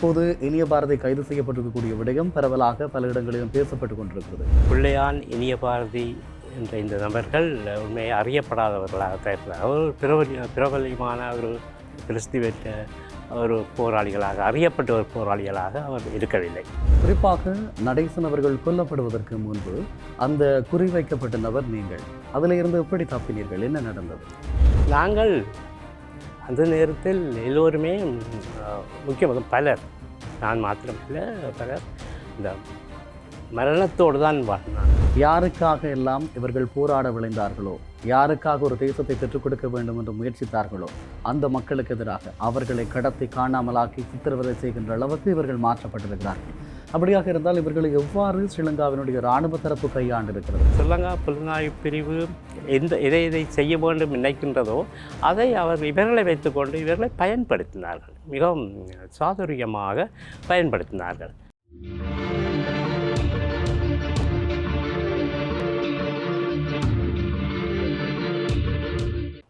இப்போது இனிய பாரதி கைது செய்யப்பட்டிருக்கக்கூடிய விடயம் பரவலாக பல இடங்களிலும் பேசப்பட்டுக் கொண்டிருக்கிறது. பிள்ளையான் இனிய பாரதி என்ற இந்த நபர்கள் உண்மையை அறியப்படாதவர்களாக இருந்தார் அவர் பிரபலி பிரபலியமான ஒரு கிறிஸ்து பெற்ற ஒரு போராளிகளாக அறியப்பட்ட ஒரு போராளிகளாக அவர் இருக்கவில்லை. குறிப்பாக நடேசன் அவர்கள் கொல்லப்படுவதற்கு முன்பு அந்த குறிவைக்கப்பட்ட நபர் நீங்கள். அதில் இருந்து எப்படி தப்பினீர்கள்? என்ன நடந்தது? நாங்கள் அந்த நேரத்தில் எல்லோருமே முக்கியமாக பலர் நான் மாத்திரமில்லை பலர் இந்த மரணத்தோடு தான் வாழ்ந்தார் யாருக்காக எல்லாம் இவர்கள் போராட விளைந்தார்களோ யாருக்காக ஒரு தேசத்தை பெற்றுக் கொடுக்க வேண்டும் என்று முயற்சித்தார்களோ அந்த மக்களுக்கு எதிராக அவர்களை கடத்தி காணாமலாக்கி சித்திரவதை செய்கின்ற அளவுக்கு இவர்கள் மாற்றப்பட்டிருக்கிறார்கள். அப்படியாக இருந்தால் இவர்களை எவ்வாறு ஸ்ரீலங்காவினுடைய இராணுவ தரப்பு கையாண்டிருக்கிறது? ஸ்ரீலங்கா புலனாய்வு பிரிவு எந்த எதை எதை செய்ய வேண்டும் நினைக்கின்றதோ அதை அவர் இவர்களை வைத்துக்கொண்டு இவர்களை பயன்படுத்தினார்கள். மிகவும் சாதுரியமாக பயன்படுத்தினார்கள்.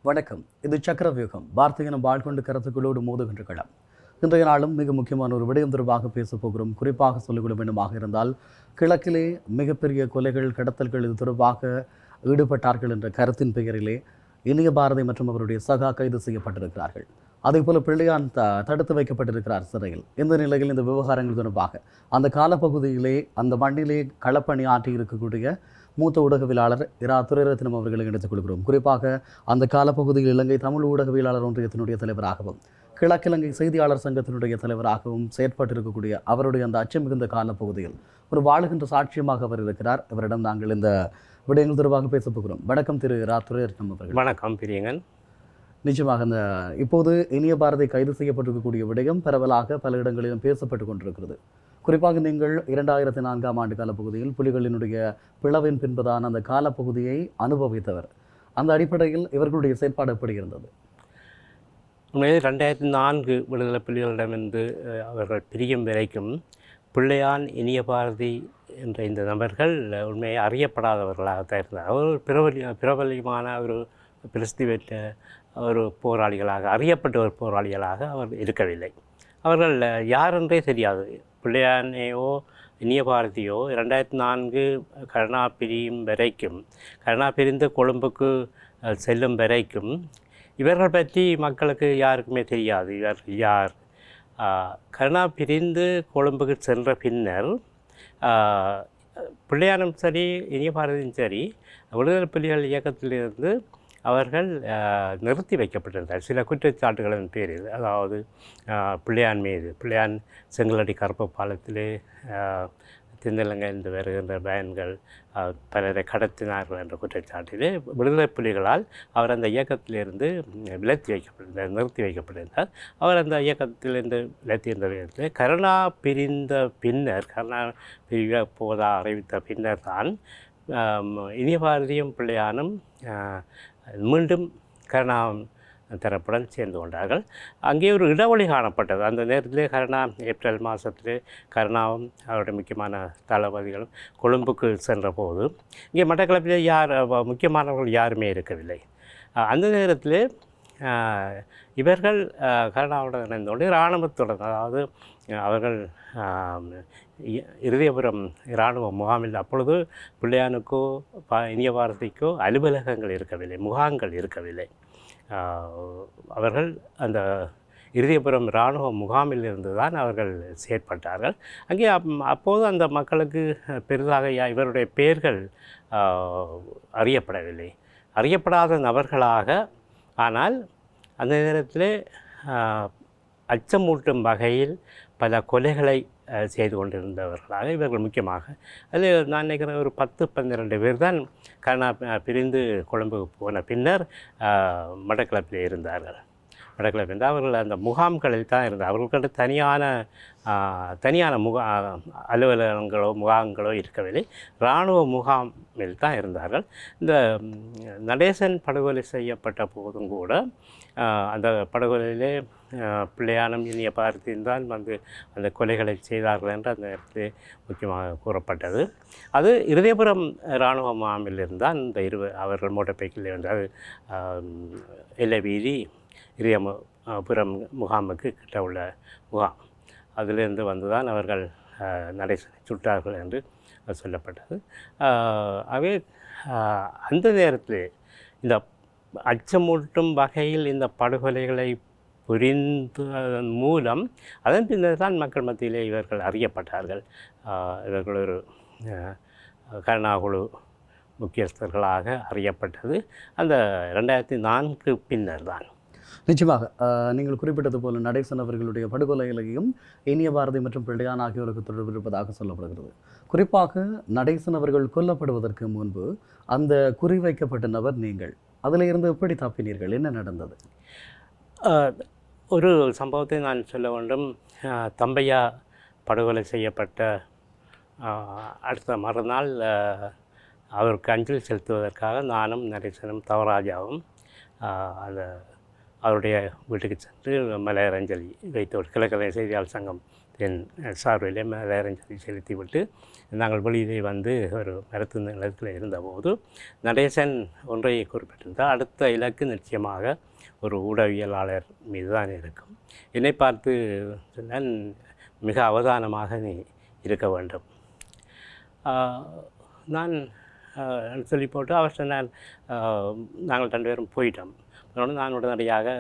வணக்கம். இது சக்கரவியூகம். வார்த்தையினம் வாழ்கொண்டு கருத்துக்களோடு மோதுகின்ற களம். இன்றைய நாளும் மிக முக்கியமான ஒரு விடயம் தொடர்பாக பேசப் போகிறோம். குறிப்பாக சொல்லிக்கொள்ள வேண்டுமாக இருந்தால் கிழக்கிலே மிகப்பெரிய கொலைகள் கடத்தல்கள் இது தொடர்பாக ஈடுபட்டார்கள் என்ற கருத்தின் பெயரிலே இனிய பாரதி மற்றும் அவருடைய சகா கைது செய்யப்பட்டிருக்கிறார்கள். அதே போல பிள்ளையான் த தடுத்து வைக்கப்பட்டிருக்கிறார் சிறையில். இந்த நிலையில் இந்த விவகாரங்கள் தொடர்பாக அந்த காலப்பகுதியிலே அந்த மண்ணிலே களப்பணி ஆற்றி இருக்கக்கூடிய மூத்த ஊடகவியலாளர் இரா. துரைரத்னம் அவர்களை எடுத்துக் கொள்கிறோம். குறிப்பாக அந்த காலப்பகுதியில் இலங்கை தமிழ் ஊடகவியலாளர் ஒன்றியத்தினுடைய தலைவராகவும் கிழக்கிழங்கை செய்தியாளர் சங்கத்தினுடைய தலைவராகவும் செயற்பட்டிருக்கக்கூடிய அவருடைய அந்த அச்சம் மிகுந்த காலப்பகுதியில் ஒரு வாழுகின்ற சாட்சியமாக அவர் இருக்கிறார். இவரிடம் நாங்கள் இந்த விடயங்கள் தொடர்பாக பேசப் போகிறோம். வணக்கம் திரு துரைரத்னம் அவர்கள். வணக்கம் பிரியங்கன். நிச்சயமாக இந்த இப்போது இனிய பாரதி கைது செய்யப்பட்டிருக்கக்கூடிய விடயம் பரவலாக பல இடங்களிலும் பேசப்பட்டு கொண்டிருக்கிறது. குறிப்பாக நீங்கள் இரண்டாயிரத்தி நான்காம் ஆண்டு காலப்பகுதியில் புலிகளினுடைய பிளவின் பின்பதான அந்த காலப்பகுதியை அனுபவித்தவர். அந்த அடிப்படையில் இவர்களுடைய செயற்பாடு எப்படி இருந்தது? உண்மையில் ரெண்டாயிரத்தி நான்கு விடுதலை புலிகளிடமிருந்து அவர்கள் பிரியும் வரைக்கும் பிள்ளையான் இனிய பாரதி என்ற இந்த நபர்கள் உண்மையை அறியப்படாதவர்களாகத்தான் இருந்தார் அவர் ஒரு பிரபலி பிரபலியமான ஒரு பிரசித்தி பெற்ற ஒரு போராளிகளாக அறியப்பட்ட ஒரு போராளிகளாக அவர் இருக்கவில்லை. அவர்கள் யாரென்றே தெரியாது. பிள்ளையானையோ இனிய பாரதியோ ரெண்டாயிரத்தி நான்கு கருணா பிரியும் வரைக்கும் கருணா பிரிந்து கொழும்புக்கு செல்லும் வரைக்கும் இவர்கள் பற்றி மக்களுக்கு யாருக்குமே தெரியாது. இவர் யார்? கருணா பிரிந்து கொழும்புக்கு சென்ற பின்னர் பிள்ளையானும் சரி இனிய பாரதியும் சரி விடுதலை புலிகள் இயக்கத்திலிருந்து அவர்கள் நிறுத்தி வைக்கப்பட்டிருந்தார். சில குற்றச்சாட்டுகளின் பேரில் அதாவது பிள்ளையான் மீது பிள்ளையான் செங்கலடி கருப்பு பாலத்திலே தென்னிலங்கையிலிருந்து வருகின்ற பயன்கள் பலரை கடத்தினார்கள் என்ற குற்றச்சாட்டிலே விடுதலை புலிகளால் அவர் அந்த இயக்கத்திலிருந்து விலத்தி வைக்கப்பட்டிருந்தார் நிறுத்தி வைக்கப்பட்டிருந்தார். அவர் அந்த இயக்கத்திலிருந்து விலத்தியிருந்த விதத்தில் கருணா பிரிந்த பின்னர் கருணா பிரிவ போதா அறிவித்த பின்னர் தான் இனிய பாரதியும் பிள்ளையானும் மீண்டும் கருணா தரப்புடன் சேர்ந்து கொண்டார்கள். அங்கே ஒரு இடைவெளி காணப்பட்டது. அந்த நேரத்திலே கருணா ஏப்ரல் மாதத்தில் கருணாவும் அவருடைய முக்கியமான தளபதிகளும் கொழும்புக்கு சென்ற போது இங்கே மட்டக்களப்பில் யார் முக்கியமானவர்கள் யாருமே இருக்கவில்லை. அந்த நேரத்தில் இவர்கள் கருணாவுடன் இணைந்தோடு இராணுவத்துடன் அதாவது அவர்கள் இருதயபுரம் இராணுவ முகாமில் அப்பொழுது பிள்ளையானுக்கோ ப இனிய பாரதிக்கோ அலுவலகங்கள் இருக்கவில்லை முகாம்கள் இருக்கவில்லை. அவர்கள் அந்த இருதயபுரம் இராணுவ முகாமில் இருந்து தான் அவர்கள் செயற்பட்டார்கள். அங்கே அப்- அப்போது அந்த மக்களுக்கு பெரிதாக யா- இவருடைய பெயர்கள் அறியப்படவில்லை. அறியப்படாத நபர்களாக ஆனால் அந்த நேரத்தில் அச்சமூட்டும் வகையில் பல கொலைகளை செய்து கொண்டிருந்தவர்களாக இவர்கள் முக்கியமாக. அதில் நான் நினைக்கிறேன் ஒரு பத்து பன்னிரெண்டு பேர் தான் கருணா பிரிந்து கொழும்புக்கு போன பின்னர் மடக்கிழப்பில் இருந்தார்கள். மட்டக்களப்பு இருந்தால் அவர்கள் அந்த முகாம்களில் தான் இருந்தார். அவர்களுக்கு தனியான தனியான முகா அலுவலகங்களோ முகாம்களோ இருக்கவில்லை. இராணுவ முகாமில் தான் இருந்தார்கள். இந்த நடேசன் படுகொலை செய்யப்பட்ட போதும் கூட அந்த படுகொலையிலே பிள்ளையானம் இனிய பார்த்தியும் தான் வந்து அந்த கொலைகளை செய்தார்கள் என்று அந்த நேரத்தில் முக்கியமாக கூறப்பட்டது. அது இருதயபுரம் இராணுவ முகாமில் இருந்தால் இந்த இரு அவர்கள் மோட்டர் வந்து அது எல்லை வீதி இதயபுரம் முகாமுக்கு கிட்ட உள்ள முகாம். அதிலிருந்து வந்து தான் அவர்கள் நடை சுட்டார்கள் என்று சொல்லப்பட்டது. ஆகவே அந்த நேரத்தில் இந்த அச்சமூட்டும் வகையில் இந்த படுகொலைகளை புரிந்ததன் மூலம் அதன் பின்னர் தான் மக்கள் மத்தியிலே இவர்கள் அறியப்பட்டார்கள். இவர்கள் ஒரு கருணாகுழு முக்கியஸ்தர்களாக அறியப்பட்டது. அந்த ரெண்டாயிரத்தி நான்கு பின்னர் தான் நிச்சயமாக நீங்கள் குறிப்பிட்டது போல நடேசன் அவர்களுடைய படுகொலைகளையும் இனிய பாரதி மற்றும் பிள்ளையான் ஆகியோருக்கு தொடர்பு இருப்பதாக சொல்லப்படுகிறது. குறிப்பாக நடேசன் அவர்கள் கொல்லப்படுவதற்கு முன்பு அந்த குறிவைக்கப்பட்ட நபர் நீங்கள். அதில் இருந்து எப்படி தப்பினீர்கள்? என்ன நடந்தது? ஒரு சம்பவத்தை நான் சொல்ல வேண்டும். தம்பையா படுகொலை செய்யப்பட்ட அடுத்த மறுநாள் அவருக்கு அஞ்சலி செலுத்துவதற்காக நானும் நரேசனும் தவராஜாவும் அந்த அவருடைய வீட்டுக்கு சென்று மலையரஞ்சலி வைத்து ஒரு கிழக்கலை செய்தியாளர் சங்கம் என் சார்பிலே சொல்லி செலுத்திவிட்டு நாங்கள் வெளியிலே வந்து ஒரு மரத்து நிலத்தில் இருந்தபோது நடேசன் ஒன்றை குறிப்பிட்டிருந்தால் அடுத்த இலக்கு நிச்சயமாக ஒரு ஊடகவியலாளர் மீது தான் இருக்கும். என்னை பார்த்து சொன்னான் மிக அவதானமாக நீ இருக்க வேண்டும். நான் சொல்லி போட்டு அவர் சொன்னால் நாங்கள் ரெண்டு பேரும் போயிட்டோம். நான் உடனடியாக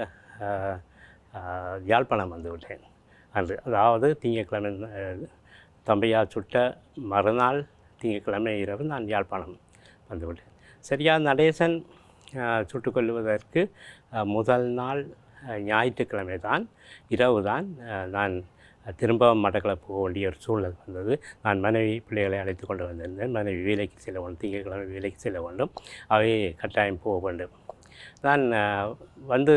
யாழ்ப்பாணம் வந்து விட்டேன். அன்று அதாவது திங்கக்கிழமை ஆஹ், தம்பையா சுட்ட மறுநாள் திங்கக்கிழமை இரவு நான் யாழ்ப்பாணம் வந்துவிட்டேன். சரியா நடேசன் ஆஹ், சுட்டுக் கொள்வதற்கு முதல் நாள் ஞாயிற்றுக்கிழமை தான் இரவு தான் நான் திரும்ப மட்டக்களப்பு போக வேண்டிய ஒரு சூழ்நிலை வந்தது. நான் மனைவி பிள்ளைகளை அழைத்து கொண்டு வந்திருந்தேன். மனைவி வேலைக்கு செல்ல வேண்டும் திங்கட்கிழமை வேலைக்கு செல்ல வேண்டும். அவை கட்டாயம் போக வேண்டும். நான் வந்து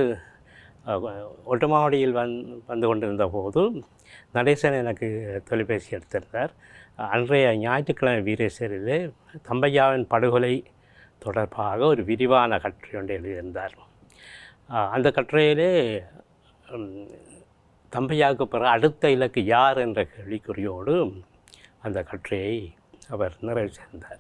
ஒட்டமாவடியில் வந் வந்து கொண்டிருந்த போது நடேசன் எனக்கு தொலைபேசி எடுத்திருந்தார். அன்றைய ஞாயிற்றுக்கிழமை வீரேஸ்வரிலே தம்பையாவின் படுகொலை தொடர்பாக ஒரு விரிவான கட்டுரை ஒன்று எழுதியிருந்தார். அந்த கட்டுரையிலே தம்பையாவுக்கு பிறகு அடுத்த இலக்கு யார் என்ற கேள்விக்குறியோடு அந்த கட்டுரையை அவர் நிறைவு செய்தார்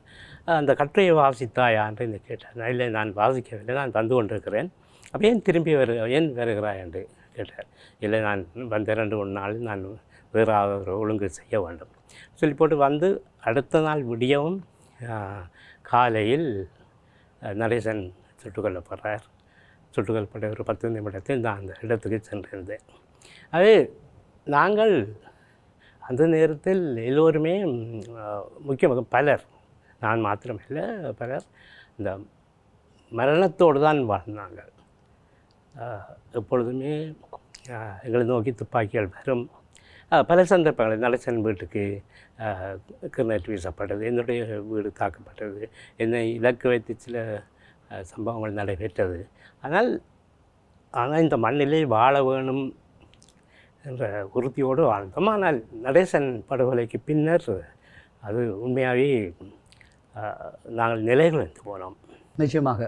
அந்த கட்டுரையை வாசித்தா என்று இந்த கேட்டார். இல்லை நான் வாசிக்கவில்லை. நான் வந்து கொண்டிருக்கிறேன். அப்போ ஏன் திரும்பி வரு ஏன் வருகிறாய் என்று கேட்டார். இல்லை நான் வந்த ரெண்டு மூணு நாள் நான் வேறு ஒழுங்கு செய்ய வேண்டும். சொல்லி போட்டு வந்து அடுத்த நாள் விடியவும் காலையில் நரேசன் நடேசன் சுட்டுக் கொல்லப்படுறார். சுட்டுக் கொல்லப்பட்ட ஒரு பத்து நிமிடத்தில் நான் அந்த இடத்துக்கு சென்றிருந்தேன். அது நாங்கள் அந்த நேரத்தில் எல்லோருமே முக்கியமாக பலர் நான் மாத்திரமில்லை பலர் இந்த மரணத்தோடு தான் வாழ்ந்தாங்க எப்பொழுதுமே எங்களை நோக்கி துப்பாக்கிகள் வரும். பல சந்தர்ப்பங்கள் நடச்சன் வீட்டுக்கு கிரினேட் வீசப்பட்டது என்னுடைய வீடு தாக்கப்பட்டது என்னை இலக்கு வைத்து சில சம்பவங்கள் நடைபெற்றது. ஆனால் ஆனால் இந்த மண்ணிலே வாழ வேணும் என்ற உறுதியோடு வாழ்ந்தோம். ஆனால் நடேசன் படுகொலைக்கு பின்னர் அது உண்மையாகவே நாங்கள் நிலைகுலைந்து போனோம். நிச்சயமாக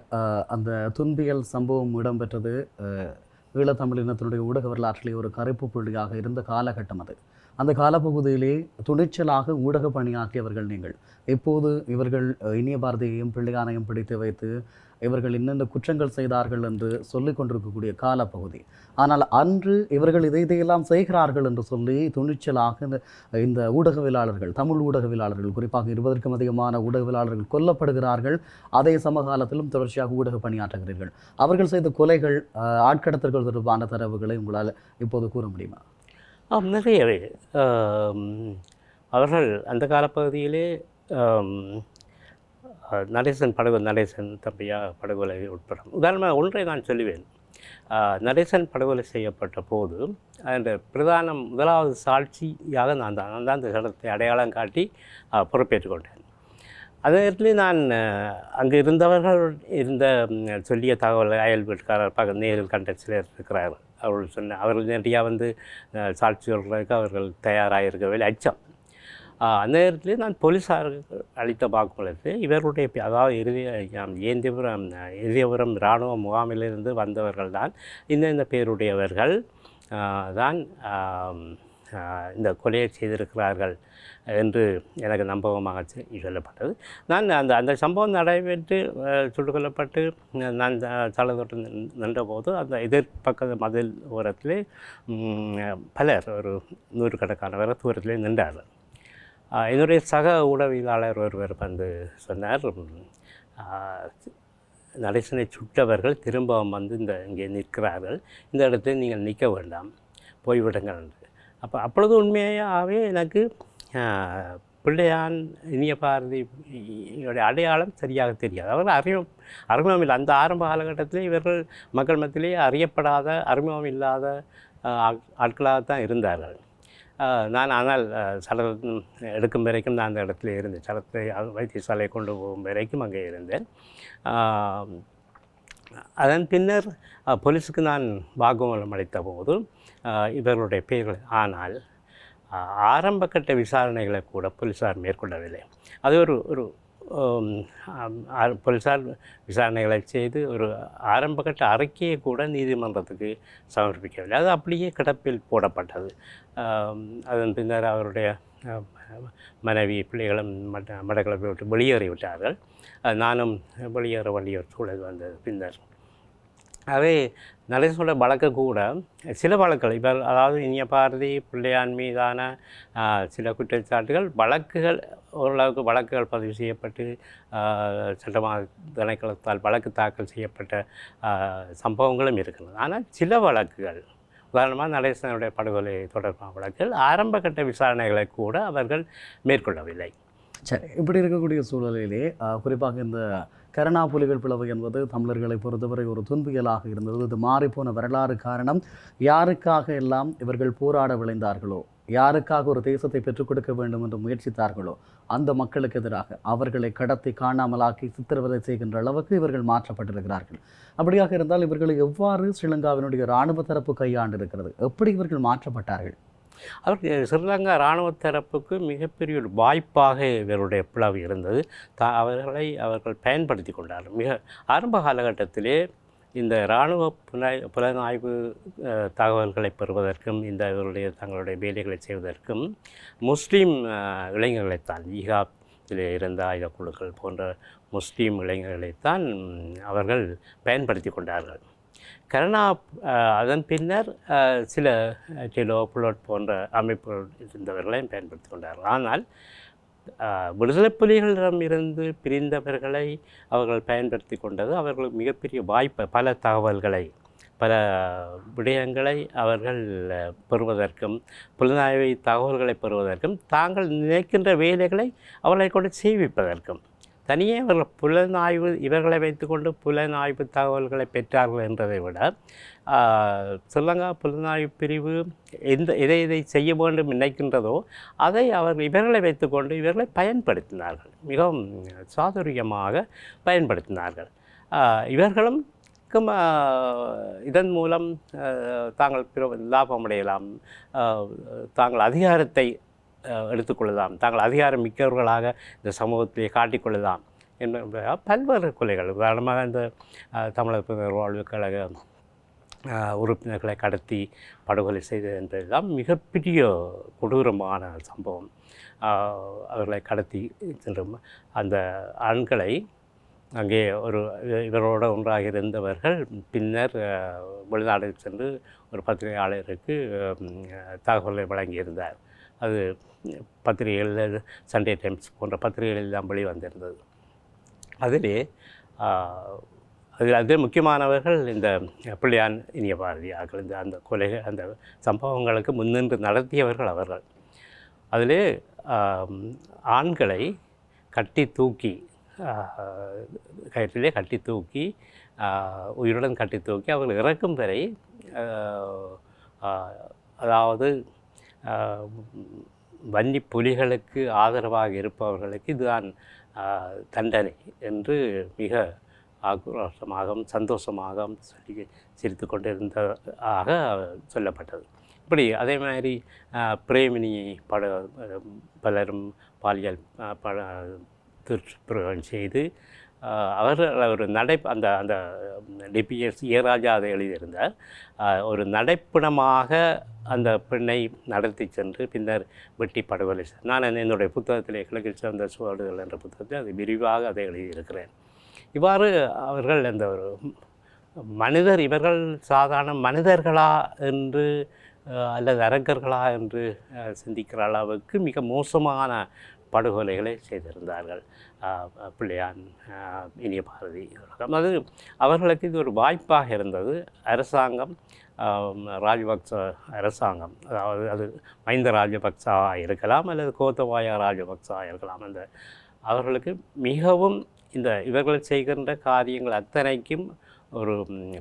அந்த துன்பியல் சம்பவம் இடம்பெற்றது அஹ், ஈழத்தமிழினத்தினுடைய ஊடக வரலாற்றிலே ஒரு கருப்பு புள்ளியாக இருந்த காலகட்டம் அது. அந்த காலப்பகுதியிலே துணிச்சலாக ஊடக பணியாற்றியவர்கள் நீங்கள். இப்போது இவர்கள் இனிய பாரதியையும் பிள்ளையானையும் பிடித்து வைத்து இவர்கள் இன்னென்ன குற்றங்கள் செய்தார்கள் என்று சொல்லிக் கொண்டிருக்கக்கூடிய காலப்பகுதி. ஆனால் அன்று இவர்கள் இதை இதையெல்லாம் செய்கிறார்கள் என்று சொல்லி துணிச்சலாக இந்த இந்த ஊடகவியலாளர்கள் தமிழ் ஊடகவியலாளர்கள் குறிப்பாக இருபதற்கும் அதிகமான ஊடகவியலாளர்கள் கொல்லப்படுகிறார்கள். அதே சமகாலத்திலும் தொடர்ச்சியாக ஊடக பணியாற்றுகிறீர்கள். அவர்கள் செய்த கொலைகள் ஆட்கடத்தல்கள் தொடர்பான தரவுகளை உங்களால் இப்போது கூற முடியுமா? ஆம் நிறையவே. அவர்கள் அந்த காலப்பகுதியிலே நடேசன் படகு நடேசன் தம்பியா படுகொலை உட்பட. உதாரணமாக ஒன்றை நான் சொல்லுவேன். நரேசன் நடேசன் படுகொலை செய்யப்பட்ட போது அந்த பிரதானம் முதலாவது சாட்சியாக நான் தான் நான் தான் அந்த சடத்தை அடையாளம் காட்டி ஆஹ், பொறுப்பேற்றுக் கொண்டேன். அதே நேரத்தில் நான் அங்கே அங்கு இருந்தவர்கள் இருந்த சொல்லிய தகவல் அயல் வீட்டுக்காரர் பக்க நேரில் கண்ட சிலர் இருக்கிறார்கள். அவர்கள் சொன்ன அவர்கள் நேரடியாக வந்து சாட்சி சொல்கிறதுக்கு அவர்கள் தயாராக இருக்கவில்லை அச்சம். அந்த நேரத்தில் நான் போலீஸார் அளித்த வாக்குமூலத்தை இவர்களுடைய அதாவது இறுதி ஏந்திபுரம் இறுதியபுரம் இராணுவ முகாமிலிருந்து வந்தவர்கள் தான் இந்த இந்த பேருடையவர்கள் தான் இந்த கொலையை செய்திருக்கிறார்கள் என்று எனக்கு நம்பகமாக சொல்லப்பட்டது. நான் அந்த அந்த சம்பவம் நடைபெற்று ஆஹ், சுட்டுக் கொல்லப்பட்டு நான் தலை நின்றபோது அந்த எதிர்பக்க மதில் ஓரத்திலே பலர் ஒரு நூறுக்கணக்கானவர் தூரத்திலே நின்றார்கள். என்னுடைய சக உளவியலாளர் ஒருவர் வந்து சொன்னார் நடேசனை சுட்டவர்கள் திரும்பவும் வந்து இந்த இங்கே நிற்கிறார்கள். இந்த இடத்துல நீங்கள் நிற்க வேண்டாம் போய்விடுங்கள் என்று. அப்போ அப்பொழுது உண்மையாகவே எனக்கு பிள்ளையான் இனிய பாரதி அடையாளம் சரியாக தெரியாது. அவர்கள் அறிமுகம் அறிமுகம் இல்லை. அந்த ஆரம்ப காலகட்டத்தில் இவர்கள் மக்கள் மத்தியிலே அறியப்படாத அறிமுகம் இல்லாத ஆட்களாக தான் இருந்தார்கள். நான் ஆனால் சடலம் எடுக்கும் வரைக்கும் நான் அந்த இடத்துல இருந்தேன். சடலத்தை வைத்தியசாலை கொண்டு போகும் வரைக்கும் அங்கே இருந்தேன். அதன் பின்னர் போலீஸுக்கு நான் வாக்குமூலம் அளித்த போது இவர்களுடைய பெயர்கள் ஆனால் அஹ், ஆரம்ப கட்ட விசாரணைகளை கூட போலீஸார் மேற்கொள்ளவில்லை. அது ஒரு ஒரு போலீஸார் விசாரணைகளை செய்து ஒரு ஆரம்பகட்ட அறிக்கையை கூட நீதிமன்றத்துக்கு சமர்ப்பிக்கவில்லை. அது அப்படியே கிடப்பில் போடப்பட்டது. அதன் பின்னர் அவருடைய மனைவி பிள்ளைகளும் மட மடக்களப்பை விட்டு வெளியேறிவிட்டார்கள். அஹ், நானும் வெளியேற வேண்டிய ஒரு சூழல் வந்தது. பின்னர் அவை நடேசனோட வழக்கு கூட சில வழக்குகள் இப்போ அதாவது இனிய பாரதி பிள்ளையான் மீதான சில குற்றச்சாட்டுகள் வழக்குகள் ஓரளவுக்கு வழக்குகள் பதிவு செய்யப்பட்டு ஆஹ், சட்டமாக திணைக்களத்தால் வழக்கு தாக்கல் செய்யப்பட்ட சம்பவங்களும் இருக்கிறது ஆனால் சில வழக்குகள் உதாரணமாக நடேசனுடைய படுகொலை தொடர்பான வழக்குகள் ஆரம்ப கட்ட விசாரணைகளை கூட அவர்கள் மேற்கொள்ளவில்லை. சரி இப்படி இருக்கக்கூடிய சூழலிலே குறிப்பாக இந்த கருணா புலிகள் பிளவு என்பது தமிழர்களை பொறுத்தவரை ஒரு துன்பியலாக இருந்தது. இது மாறிப்போன வரலாறு காரணம் யாருக்காக எல்லாம் இவர்கள் போராட விளைந்தார்களோ யாருக்காக ஒரு தேசத்தை பெற்றுக் கொடுக்க வேண்டும் என்று முயற்சித்தார்களோ அந்த மக்களுக்கு எதிராக அவர்களை கடத்தி காணாமலாக்கி சித்திரவதை செய்கின்ற அளவுக்கு இவர்கள் மாற்றப்பட்டிருக்கிறார்கள். அப்படியாக இருந்தால் இவர்களை எவ்வாறு ஸ்ரீலங்காவினுடைய இராணுவ தரப்பு கையாண்டு இருக்கிறது எப்படி இவர்கள் மாற்றப்பட்டார்கள்? அவர் ஸ்ரீலங்கா இராணுவ தரப்புக்கு மிகப்பெரிய ஒரு வாய்ப்பாக இவருடைய பிளவு இருந்தது. த அவர்களை அவர்கள் பயன்படுத்தி கொண்டார்கள். மிக ஆரம்ப காலகட்டத்திலே இந்த இராணுவ புலனாய் புலனாய்வு தகவல்களை பெறுவதற்கும் இந்த இவருடைய தங்களுடைய வேலைகளை செய்வதற்கும் முஸ்லீம் இளைஞர்களைத்தான் ஈகாப்பில் இருந்த ஆயுத குழுக்கள் போன்ற முஸ்லீம் இளைஞர்களைத்தான் அவர்கள் பயன்படுத்தி கொண்டார்கள். கருணா அதன் பின்னர் சில டிலோ புலோட் போன்ற அமைப்புகள் இருந்தவர்களையும் பயன்படுத்தி கொண்டார்கள். ஆனால் விடுதலை புலிகளிடம் இருந்து பிரிந்தவர்களை அவர்கள் பயன்படுத்தி கொண்டது அவர்களுக்கு மிகப்பெரிய வாய்ப்பு. பல தகவல்களை பல விடயங்களை அவர்கள் பெறுவதற்கும் புலனாய்வு தகவல்களை பெறுவதற்கும் தாங்கள் நினைக்கின்ற வேலைகளை அவர்களை கொண்டு செய்விப்பதற்கும். தனியே இவர்கள் புலனாய்வு இவர்களை வைத்துக்கொண்டு புலனாய்வு தகவல்களை பெற்றார்கள் என்றதை விட ஆஹ், ஸ்ரீலங்கா புலனாய்வு பிரிவு எந்த எதை எதை செய்ய வேண்டும் நினைக்கின்றதோ அதை அவர்கள் இவர்களை வைத்துக்கொண்டு இவர்களை பயன்படுத்தினார்கள். மிகவும் சாதுரியமாக பயன்படுத்தினார்கள். இவர்களும் இதன் மூலம் தாங்கள் பிற லாபமடையலாம். தாங்கள் அதிகாரத்தை எடுத்துக்கொள்ளலாம். தாங்கள் அதிகாரம் மிக்கவர்களாக இந்த சமூகத்திலே காட்டிக்கொள்ளலாம். என்ன பல்வேறு கொலைகள். உதாரணமாக இந்த தமிழர் புனர் வாழ்வு கழக உறுப்பினர்களை கடத்தி படுகொலை செய்தது என்பதுதான் மிகப்பெரிய கொடூரமான சம்பவம். அவர்களை கடத்தி சென்றும் அந்த ஆண்களை அங்கே ஒரு இவரோட ஒன்றாக இருந்தவர்கள் பின்னர் வெளிநாடு சென்று ஒரு பத்திரிகையாளருக்கு தகவலை வழங்கியிருந்தார். அது பத்திரிகைகளில் சண்டே டைம்ஸ் போன்ற பத்திரிகைகளில் தான் வெளிவந்திருந்தது. அதிலே அதில் அதில் அதே முக்கியமானவர்கள் இந்த பிள்ளையான் இனிய பாரதியார்கள் இந்த அந்த கொலை அந்த சம்பவங்களுக்கு முன்னின்று நடத்தியவர்கள் அவர்கள். அதிலே ஆண்களை கட்டி தூக்கி கயிற்றிலே கட்டி தூக்கி உயிருடன் கட்டி தூக்கி அவர்கள் இறக்கும் வரை அதாவது வன்னி புலிகளுக்கு ஆதரவாக இருப்பவர்களுக்கு இதுதான் தண்டனை என்று மிக ஆக்ரோஷமாகவும் சந்தோஷமாகவும் சொல்லி சிரித்து கொண்டிருந்ததாக சொல்லப்பட்டது. இப்படி அதே மாதிரி பிரேமினி பட பலரும் பாலியல் ஆஹ், பட துஷ்பிரயோகம் செய்து அவர் ஒரு நடை அந்த அந்த டிபிஎஸ் ஏராஜா அதை எழுதியிருந்தார். ஒரு நடைப்பிணமாக அந்த பெண்ணை நடத்தி சென்று பின்னர் வெட்டி படுகொலை நான் என்னுடைய புத்தகத்திலே கிழக்கில் சிறந்த சுவடுகள் என்ற புத்தகத்தில் அது விரிவாக அதை எழுதியிருக்கிறேன். இவ்வாறு அவர்கள் அந்த ஒரு மனிதர் இவர்கள் சாதாரண மனிதர்களா என்று அல்லது அரங்கர்களா என்று சிந்திக்கிற அளவுக்கு மிக மோசமான படுகொலைகளை செய்திருந்தார்கள். பிள்ளையான் இனிய பாரதி இவர்கள். அது அவர்களுக்கு இது ஒரு வாய்ப்பாக இருந்தது. அரசாங்கம் ராஜபக்ச அரசாங்கம் அதாவது அது மஹிந்த ராஜபக்சாவாக இருக்கலாம் அல்லது கோத்தபாய ராஜபக்சாவாக இருக்கலாம். அந்த அவர்களுக்கு மிகவும் இந்த இவர்கள் செய்கின்ற காரியங்கள் அத்தனைக்கும் ஒரு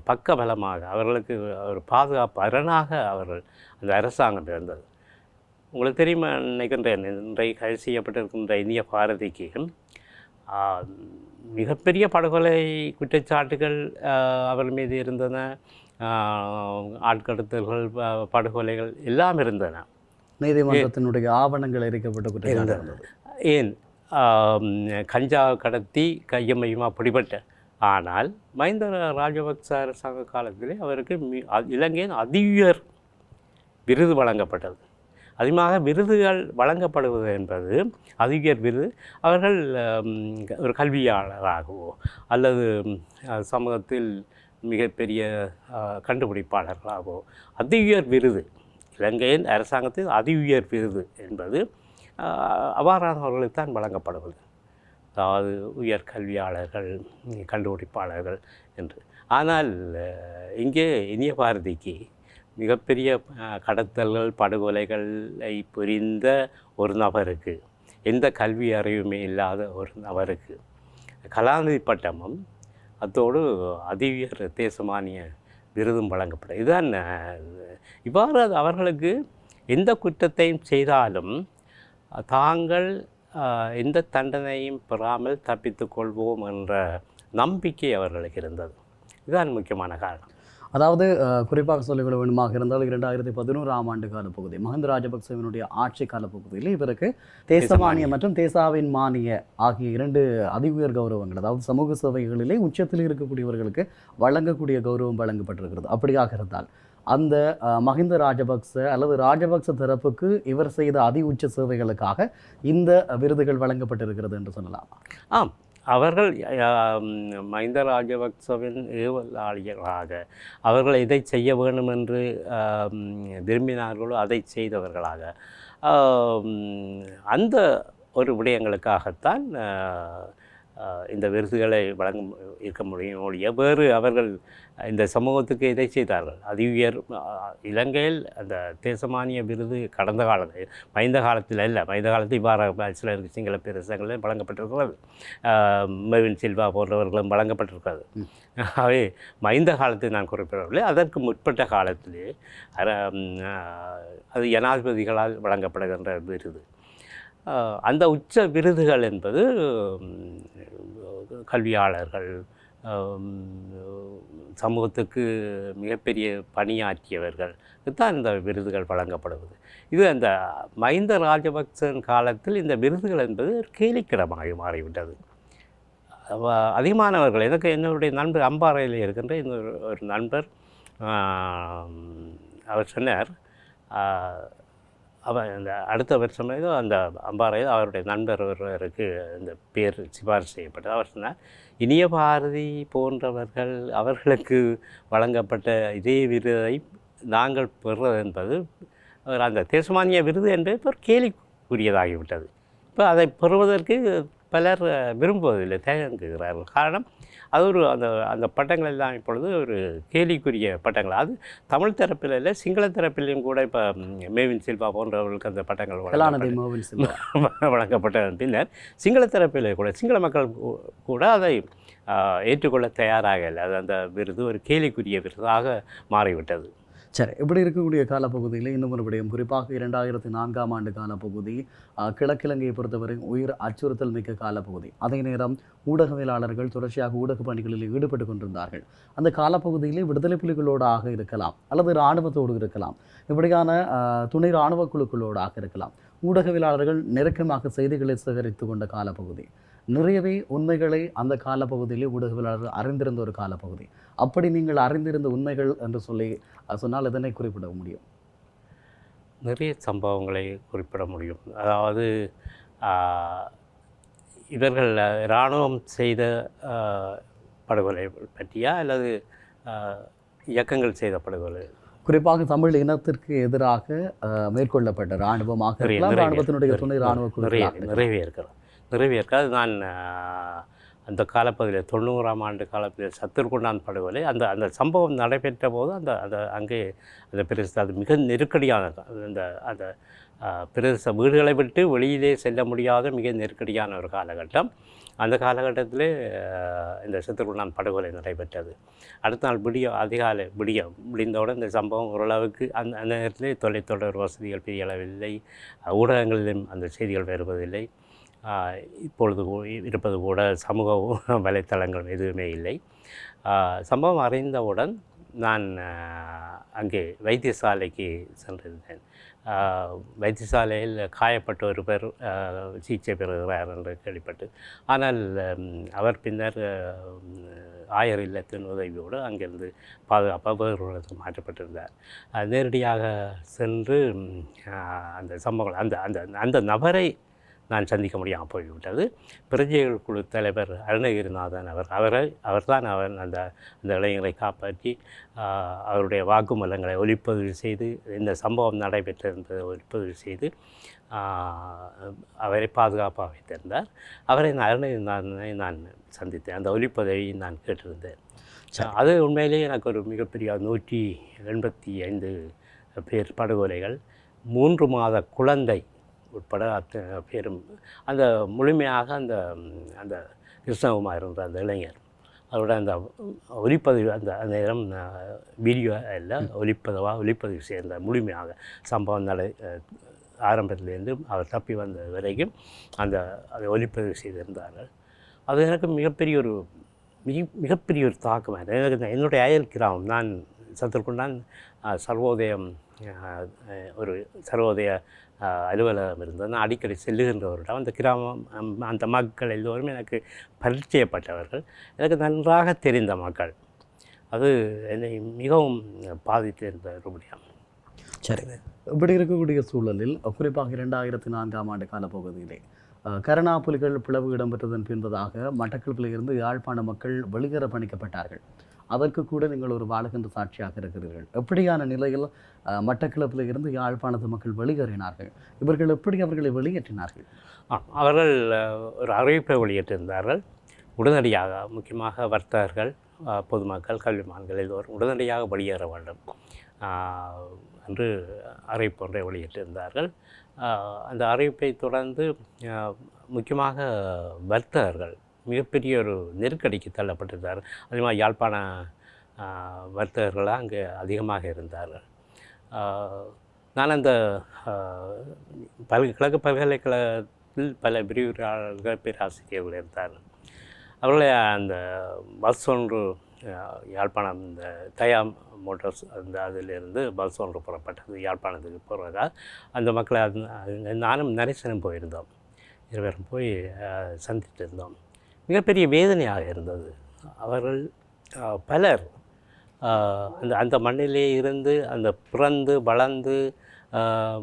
பக்கபலமாக அவர்களுக்கு ஒரு பாதுகாப்பு அரணாக அவர்கள் அந்த அரசாங்கம் இருந்தது. உங்களுக்கு தெரியுமா நினைக்கின்றேன் இன்றைக்கு கைது செய்யப்பட்டிருக்கின்ற இந்திய பாரதிக்கு? மிகப்பெரிய படுகொலை குற்றச்சாட்டுகள் அவர் மீது இருந்தன. ஆட்கடத்தல்கள் படுகொலைகள் எல்லாம் இருந்தன. நீதிமன்றத்தினுடைய ஆவணங்கள் எரிக்கப்பட்ட இருந்தது. ஏன்? கஞ்சா கடத்தி கையமையுமா பிடிபட்ட. ஆனால் மஹிந்த ராஜபக்ச அரசாங்க காலத்திலே அவருக்கு இலங்கையின் அதியுயர் விருது வழங்கப்பட்டது. அதிகமாக விருதுகள் வழங்கப்படுவது என்பது அதிகர் விருது. அவர்கள் ஒரு கல்வியாளராகவோ அல்லது சமூகத்தில் மிகப்பெரிய கண்டுபிடிப்பாளர்களாகவோ கண்டுபிடிப்பாளர்களாகவோ உயர் விருது இலங்கையின் அரசாங்கத்தில் அதியுயர் விருது என்பது அவ்வாறானவர்களுக்கு தான் வழங்கப்படுவது. அதாவது உயர் கல்வியாளர்கள் கண்டுபிடிப்பாளர்கள் என்று. ஆனால் இங்கே இனிய பாரதிக்கு மிகப்பெரிய கடத்தல்கள் படுகொலைகளை புரிந்த ஒரு நபருக்கு எந்த கல்வி அறிவுமே இல்லாத ஒரு நபருக்கு கலாநிதி பட்டமும் அத்தோடு அதிவியர் தேசமானிய விருதும் வழங்கப்படும். இதுதான் இவ்வாறு அவர்களுக்கு எந்த குற்றத்தையும் செய்தாலும் தாங்கள் எந்த தண்டனையும் பெறாமல் தப்பித்துக் கொள்வோம் என்ற நம்பிக்கை அவர்களுக்கு இருந்தது. இதுதான் முக்கியமான காரணம். அதாவது குறிப்பாக சொல்லிக்கொள்ள வேண்டுமாக இருந்தால் இரண்டாயிரத்தி பதினோராம் ஆண்டு கால பகுதி மஹிந்த ராஜபக்சவினுடைய ஆட்சி கால பகுதியில் இவருக்கு தேசமானிய மற்றும் தேசாவின் மானிய ஆகிய இரண்டு அதிஉயர் கௌரவங்கள் அதாவது சமூக சேவைகளிலே உச்சத்தில் இருக்கக்கூடியவர்களுக்கு வழங்கக்கூடிய கௌரவம் வழங்கப்பட்டிருக்கிறது. அப்படியாக இருந்தால் அந்த மஹிந்த ராஜபக்ச அல்லது ராஜபக்ச தரப்புக்கு இவர் செய்த அதி உச்ச சேவைகளுக்காக இந்த விருதுகள் வழங்கப்பட்டிருக்கிறது என்று சொல்லலாம்? ஆம். அவர்கள் ஆம், மஹிந்த ராஜபக்சவின் ஏவலாளிகளாக அவர்கள் எதை செய்ய வேண்டும் என்று விரும்பினார்களோ அதை செய்தவர்களாக. அந்த ஒரு விடயங்களுக்காகத்தான் இந்த விருதுகளை வழங்க இருக்க முடியும். ஒழிய வேறு அவர்கள் இந்த சமூகத்துக்கு இதை செய்தார்கள்? அதி உயர் இலங்கையில் அந்த தேசமானிய விருது கடந்த காலத்தில் மைந்த காலத்தில் அல்ல. மைந்த காலத்தில் இவ்வாறு சிலருக்கு சிங்கள பிரதேசங்களில் வழங்கப்பட்டிருக்கிறது. மெவின் சில்வா போன்றவர்களும் வழங்கப்பட்டிருக்கிறது. ஆகவே மைந்த காலத்தை நான் குறிப்பிடவில்லை. அதற்கு முற்பட்ட காலத்திலே அது ஜனாதிபதிகளால் வழங்கப்படுகின்ற விருது. அந்த உச்ச விருதுகள் என்பது கல்வியாளர்கள் சமூகத்துக்கு மிகப்பெரிய பணியாற்றியவர்கள் தான் இந்த விருதுகள் வழங்கப்படுவது. இது அந்த மஹிந்த ராஜபக்சன் காலத்தில் இந்த விருதுகள் என்பது ஒரு கேலிக்கிடமாக மாறிவிட்டது. அதிகமானவர்கள் எனக்கு என்னுடைய நண்பர் அம்பாறையில் இருக்கின்ற இன்னொரு ஒரு நண்பர் அவர் சொன்னார் அவன் அவர் அந்த அடுத்த வருஷம் ஏதோ அந்த அம்பாறையில் அவருடைய நண்பர் ஒருவருக்கு இந்த பேர் சிபாரிசு செய்யப்பட்டது. அவர் சொன்னார் இனிய பாரதி போன்றவர்கள் அவர்களுக்கு வழங்கப்பட்ட இதே விருதை நாங்கள் பெறுவது என்பது அந்த தேசமானிய விருது என்பது ஒரு கேலிக்குரியதாகிவிட்டது இப்போ அதை பெறுவதற்கு பலர் விரும்புவதில்லை தயங்குகிறார்கள். காரணம் அது ஒரு அந்த அந்த பட்டங்கள் எல்லாம் இப்பொழுது ஒரு கேலிக்குரிய பட்டங்கள். அது தமிழ் தரப்பில் இல்லை சிங்கள தரப்பிலையும் கூட இப்போ மேவின் சில்வா போன்றவர்களுக்கு அந்த பட்டங்கள் வழங்கப்பட்ட பின்னர் சிங்கள தரப்பில் கூட சிங்கள மக்கள் கூட அதை ஏற்றுக்கொள்ள தயாராக இல்லை. அது அந்த விருது ஒரு கேலிக்குரிய விருதாக மாறிவிட்டது. சரி இப்படி இருக்கக்கூடிய காலப்பகுதியில் இன்னும் ஒரு விடயம் குறிப்பாக இரண்டாயிரத்தி நான்காம் ஆண்டு காலப்பகுதி கிழக்கிழங்கையை பொறுத்தவரை உயிர் அச்சுறுத்தல் மிக்க காலப்பகுதி. அதே நேரம் ஊடகவியலாளர்கள் தொடர்ச்சியாக ஊடக பணிகளில் ஈடுபட்டு கொண்டிருந்தார்கள். அந்த காலப்பகுதியிலே விடுதலை புலிகளோடாக இருக்கலாம் அல்லது இராணுவத்தோடு இருக்கலாம் இப்படியான துணை இராணுவ குழுக்களோடாக இருக்கலாம். ஊடகவியலாளர்கள் நெருக்கமாக செய்திகளை சேகரித்து கொண்ட காலப்பகுதி. நிறையவே உண்மைகளை அந்த காலப்பகுதியிலே ஊடகவியலாளர் அறிந்திருந்த ஒரு காலப்பகுதி. அப்படி நீங்கள் அறிந்திருந்த உண்மைகள் என்று சொல்லி சொன்னால் இதனை குறிப்பிட முடியும்? நிறைய சம்பவங்களை குறிப்பிட முடியும். அதாவது இவர்கள் இராணுவம் செய்த படுகொலை பற்றியா? அல்லது இயக்கங்கள் செய்த படுகொலை? குறிப்பாக தமிழ் இனத்திற்கு எதிராக மேற்கொள்ளப்பட்ட இராணுவமாக இராணுவத்தினுடைய துணை இராணுவ நிறைய குழுக்களாக இருக்கலாம். நிறைவே இருக்கிறது. நிறைவே இருக்காது நான் அந்த காலப்பகுதியில் தொண்ணூறாம் ஆண்டு காலப்பகுதியில் சத்துருக்குண்டான் படுகொலை அந்த அந்த சம்பவம் நடைபெற்ற போது அந்த அந்த அங்கே அந்த பிரதேச அது மிக நெருக்கடியான அந்த அந்த பிரதேச வீடுகளை விட்டு வெளியிலே செல்ல முடியாத மிக நெருக்கடியான ஒரு காலகட்டம். அந்த காலகட்டத்தில் இந்த சத்துருக்குண்டான் படுகொலை நடைபெற்றது. அடுத்த நாள் விடிய அதிகாலை விடிய முடிந்தவுடன் இந்த சம்பவம் ஓரளவுக்கு அந்த அந்த தொலைத்தொடர் வசதிகள் பெரிய அளவில் இல்லை. ஊடகங்களிலும் அந்த செய்திகள் வருவதில்லை. இப்பொழுது கூ- இருப்பது கூட சமூக வலைத்தளங்கள் எதுவுமே இல்லை. சம்பவம் அறிந்தவுடன் நான் அங்கே வைத்தியசாலைக்கு சென்றிருந்தேன். வைத்தியசாலையில் காயப்பட்ட ஒரு பேர் சிகிச்சை பெறுகிறார் என்று கேள்விப்பட்டு ஆனால் அவர் பின்னர் ஆயர் இல்லத்தின் உதவியோடு அங்கிருந்து பாதுகாப்பாக வேறு மாற்றப்பட்டிருந்தார். நேரடியாக சென்று அந்த சம்பவங்கள் அந்த அந்த அந்த நபரை நான் சந்திக்க முடியாமல் போய்விட்டது. பிரஜைகள் குழு தலைவர் அருணகிரிநாதன் அவர் அவரை அவர்தான் அவர் அந்த அந்த இளைஞரை காப்பாற்றி அவருடைய வாக்குமூலங்களை ஒளிப்பதிவு செய்து இந்த சம்பவம் நடைபெற்றிருந்ததை ஒளிப்பதிவு செய்து அவரை பாதுகாப்பாக வைத்திருந்தார். அவரை நான் அருணகிரிநாதனை நான் சந்தித்தேன். அந்த ஒளிப்பதவியை நான் கேட்டிருந்தேன். அது உண்மையிலேயே எனக்கு ஒரு மிகப்பெரிய நூற்றி எண்பத்தி ஐந்து பேர் படுகொலைகள் மூன்று மாத குழந்தை உட்பட அத்தனை பேரும் அந்த முழுமையாக அந்த அந்த கிருஷ்ணகுமார் என்ற அந்த இளைஞர் அவரோட அந்த ஒலிப்பதிவு அந்த அந்த நேரம் வீடியோ எல்லாம் ஒலிப்பதவாக ஒலிப்பதிவு சேர்ந்த முழுமையாக சம்பவம் நடை ஆரம்பத்திலேருந்து அவர் தப்பி வந்த வரைக்கும் அந்த அதை ஒலிப்பதிவு செய்திருந்தார்கள். அது எனக்கு மிகப்பெரிய ஒரு மிக மிகப்பெரிய ஒரு தாக்கம். எனக்கு என்னுடைய அயல் கிராமம். நான் சத்துருக்குண்டான் சர்வோதயம் ஒரு சர்வோதய அலுவலகம் இருந்தது நான் அடிக்கடி செல்லுகின்றவரிடம் அந்த கிராமம் அந்த மக்கள் எல்லோரும் எனக்கு பரிச்சயப்பட்டவர்கள். எனக்கு நன்றாக தெரிந்த மக்கள். அது என்னை மிகவும் பாதித்திருந்த ஒரு விடயம் சரி. இப்படி இருக்கக்கூடிய சூழலில் குறிப்பாக இரண்டாயிரத்தி நான்காம் ஆண்டு காலப்பகுதியிலே கருணா புலிகள் பிளவு இடம்பெற்றதன் பின்பதாக மட்டக்களப்பில் இருந்து யாழ்ப்பாண மக்கள் வெளியேற பணிக்கப்பட்டார்கள். அதற்கு கூட நீங்கள் ஒரு வாழ்கின்ற சாட்சியாக இருக்கிறீர்கள். எப்படியான நிலையில் அஹ், மட்டக்களப்பில் இருந்து யாழ்ப்பாணத்து மக்கள் வெளியேறினார்கள்? இவர்கள் எப்படி அவர்களை வெளியேற்றினார்கள்? அவர்கள் ஒரு அறிவிப்பை வெளியிட்டிருந்தார்கள். உடனடியாக முக்கியமாக வர்த்தகர்கள் பொதுமக்கள் கல்விமான்கள் எல்லோரும் உடனடியாக வெளியேற வேண்டும் என்று அறிவிப்பு ஒன்றை வெளியிட்டிருந்தார்கள். அந்த அறிவிப்பை தொடர்ந்து முக்கியமாக வர்த்தகர்கள் மிகப்பெரிய ஒரு நெருக்கடிக்கு தள்ளப்பட்டிருந்தார். அதே மாதிரி யாழ்ப்பாண வர்த்தகர்களாக அங்கே அதிகமாக இருந்தார்கள். நான் அந்த ஆஹ், கிழக்கு பல்கலைக்கழகத்தில் பல விரிவுரையாளர்கள் பேராசிரியர்கள் இருந்தார். அவர்களை அந்த பஸ் ஒன்று யாழ்ப்பாணம் இந்த தயா மோட்டார்ஸ் அந்த அதிலிருந்து பஸ் ஒன்று புறப்பட்டது யாழ்ப்பாணத்துக்கு போகிறதால் அந்த மக்களை அது- நானும் நரேசனும் போயிருந்தோம். இருவரும் போய் சந்தித்திருந்தோம். இருந்தோம் மிகப்பெரிய வேதனையாக இருந்தது. அவர்கள் பலர் அந்த அந்த மண்ணிலே இருந்து அந்த பிறந்து வளர்ந்து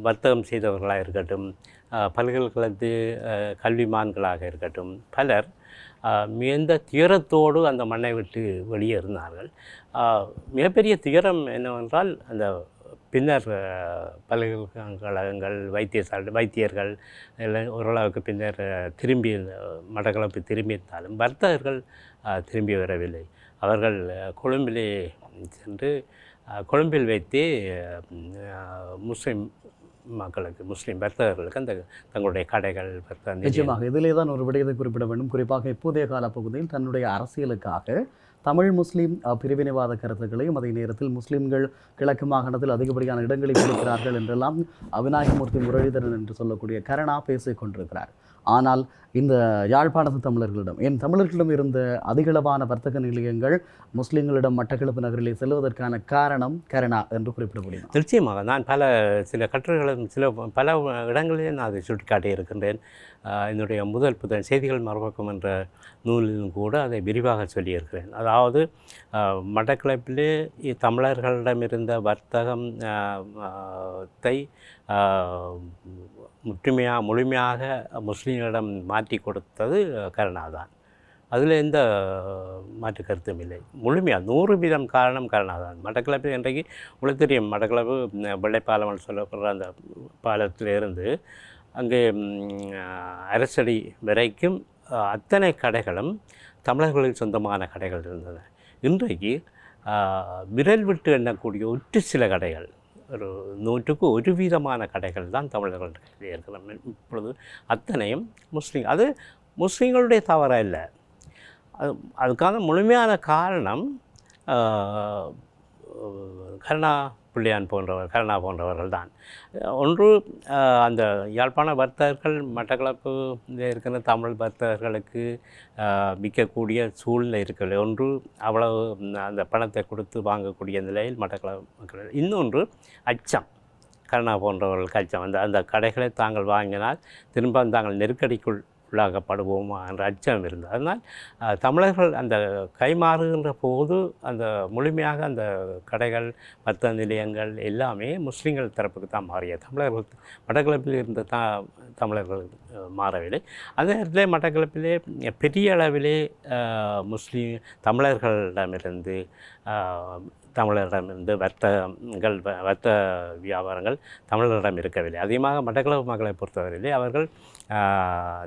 வர்த்தகம் செய்தவர்களாக இருக்கட்டும் பல்கலைக்கழகத்து கல்விமான்களாக இருக்கட்டும் பலர் மிகுந்த துயரத்தோடு அந்த மண்ணை விட்டு வெளியே இருந்தார்கள். மிகப்பெரிய துயரம் என்னவென்றால் அந்த பின்னர் பல்கலைக்கழகங்கள் வைத்தியசாலை வைத்தியர்கள் எல்லாம் ஓரளவுக்கு பின்னர் திரும்பி மடக்களப்பு திரும்பியிருந்தாலும் வர்த்தகர்கள் திரும்பி வரவில்லை. அவர்கள் கொழும்பிலே சென்று கொழும்பில் வைத்து முஸ்லீம் மக்களுக்கு முஸ்லீம் வர்த்தகர்களுக்கு அந்த தங்களுடைய கடைகள் நிச்சயமாக இதிலே தான் ஒரு விடயத்தை குறிப்பிட வேண்டும். குறிப்பாக இப்போதைய காலப்பகுதியில் தன்னுடைய அரசியலுக்காக தமிழ் முஸ்லீம் பிரிவினைவாத கருத்துக்களையும் அதே நேரத்தில் முஸ்லீம்கள் கிழக்கு மாகாணத்தில் அதிகப்படியான இடங்களை கொடுக்கிறார்கள் என்றெல்லாம் அவிநாயகமூர்த்தி முரளிதரன் என்று சொல்லக்கூடிய கரணா பேசிக் கொண்டிருக்கிறார் ஆனால் இந்த யாழ்ப்பாணத்து தமிழர்களிடம் என் தமிழர்களிடம் இருந்த அதிகளவான வர்த்தக நிலையங்கள் முஸ்லீம்களிடம் மட்டக்களப்பு நகரிலே செல்வதற்கான காரணம் கரணா என்று குறிப்பிட முடியும் நிச்சயமாக நான் பல சில கட்டுரைகளும் சில பல இடங்களிலே நான் அதை சுட்டிக்காட்டி இருக்கின்றேன். என்னுடைய முதல் புத்தகம் செய்திகள் மறுபக்கம் என்ற நூலிலும் கூட அதை விரிவாக சொல்லியிருக்கிறேன். அதாவது மட்டக்களப்பிலே தமிழர்களிடம் இருந்த வர்த்தகம் தை முற்றுமையாக முழுமையாக முஸ்லீம்களிடம் மாற்றி கொடுத்தது கருணா தான் அதில் எந்த மாற்று கருத்தும் இல்லை. முழுமையாக நூறு வீதம் காரணம் கருணா தான் மட்டக்களப்பு இன்றைக்கு உங்களுக்கு தெரியும் மட்டக்களப்பு வெள்ளைப்பாலம் சொல்லப்படுற அந்த பாலத்திலிருந்து அங்கே அரசடி வரைக்கும் அத்தனை கடைகளும் தமிழர்களுக்கு சொந்தமான கடைகள் இருந்தது இன்றைக்கு விரல் விட்டு எண்ணக்கூடிய ஒற்று சில கடைகள் ஒரு நூற்றுக்கு ஒரு வீதமான கடைகள் தான் தமிழர்களுடைய இருக்கிற இப்பொழுது அத்தனையும் முஸ்லீம் அது முஸ்லீம்களுடைய தவறாக இல்லை. அது அதுக்கான முழுமையான காரணம் கருணா பிள்ளையான் போன்றவர் கருணா போன்றவர்கள் தான். ஒன்று அந்த யாழ்ப்பாண வர்த்தகர்கள் மட்டக்களப்பு இருக்கிற தமிழ் வர்த்தகர்களுக்கு விற்கக்கூடிய சூழ்நிலை இருக்கவில்லை ஒன்று அவ்வளவு அந்த பணத்தை கொடுத்து வாங்கக்கூடிய நிலையில் மட்டக்களப்பு மக்கள் இன்னொன்று அச்சம். கருணா போன்றவர்களுக்கு அச்சம். அந்த அந்த கடைகளை தாங்கள் வாங்கினால் திரும்ப தாங்கள் நெருக்கடிக்குள் உள்ளாகப்படுவோமா என்ற அச்சம் இருந்தது. அதனால் தமிழர்கள் அந்த கைமாறுகின்ற போது அந்த முழுமையாக அந்த கடைகள் மத்த நிலையங்கள் எல்லாமே முஸ்லீம்கள் தரப்புக்கு தான் மாறிய தமிழர்கள் மட்டக்களப்பில் இருந்த த தமிழர்கள் மாறவில்லை. அதே நேரத்தில் மட்டக்களப்பிலே பெரிய அளவிலே முஸ்லீம் தமிழர்களிடமிருந்து தமிழரிடமிருந்து வர்த்தகங்கள் வ- வர்த்தக வியாபாரங்கள் தமிழரிடம் இருக்கவில்லை. அதிகமாக மட்டக்களப்பு மக்களை பொறுத்தவரையிலே அவர்கள்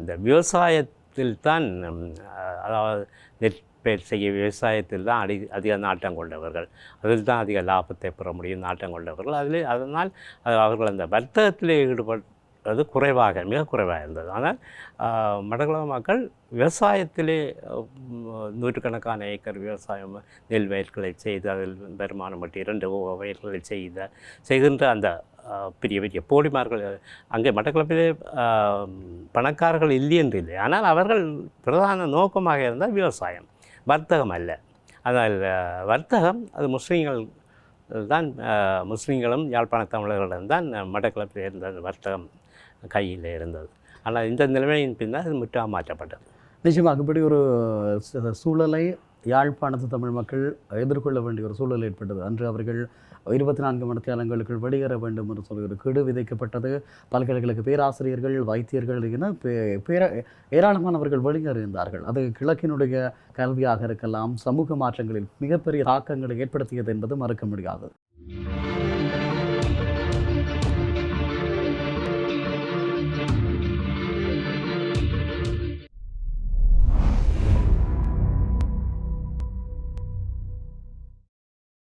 இந்த விவசாயத்தில் தான் அதாவது நெற்பயிர் செய்ய விவசாயத்தில் தான் அடி அதிக நாட்டம் கொண்டவர்கள். அதில் தான் அதிக லாபத்தை பெற முடியும் நாட்டம் கொண்டவர்கள். அதில் அதனால் அது அவர்கள் அந்த வர்த்தகத்திலே அது குறைவாக மிக குறைவாக இருந்தது. ஆனால் ஆஹ், மக்கள் விவசாயத்திலே நூற்றுக்கணக்கான ஏக்கர் விவசாயம் நெல் வயல்களை செய்து அதில் வருமானம் பற்றி இரண்டு வயல்களை செய்த செய்கின்ற அந்த பெரிய பெரிய போடிமார்கள் அங்கே மட்டக்களப்பிலே பணக்காரர்கள் இல்லை என்று இல்லை. ஆனால் அவர்கள் பிரதான நோக்கமாக இருந்தால் விவசாயம். வர்த்தகம் அல்ல. ஆனால் வர்த்தகம் அது முஸ்லீம்கள் தான் முஸ்லீம்களும் யாழ்ப்பாண தமிழர்களிடம் தான் மட்டக்களப்பில் இருந்த வர்த்தகம். கையில் இருந்தது. ஆனால் இந்த நிலைமையின் பின்னால் அது முற்றாக மாற்றப்பட்டது. நிச்சயமாக இப்படி ஒரு சூழலை யாழ்ப்பாணத்து தமிழ் மக்கள் எதிர்கொள்ள வேண்டிய ஒரு சூழல் ஏற்பட்டது. அன்று அவர்கள் இருபத்தி நான்கு மணி மணித்தியாலங்களுக்குள் வெளியேற வேண்டும் என்று சொல்லி ஒரு கெடு விதைக்கப்பட்டது. பல்கலைக்கழக பேராசிரியர்கள் வைத்தியர்கள் என பே- பேர ஏராளமானவர்கள் வெளியேறியிருந்தார்கள். அது கிழக்கினுடைய கல்வியாக இருக்கலாம் சமூக மாற்றங்களில் மிகப்பெரிய தாக்கங்களை ஏற்படுத்தியது என்பது மறுக்க முடியாது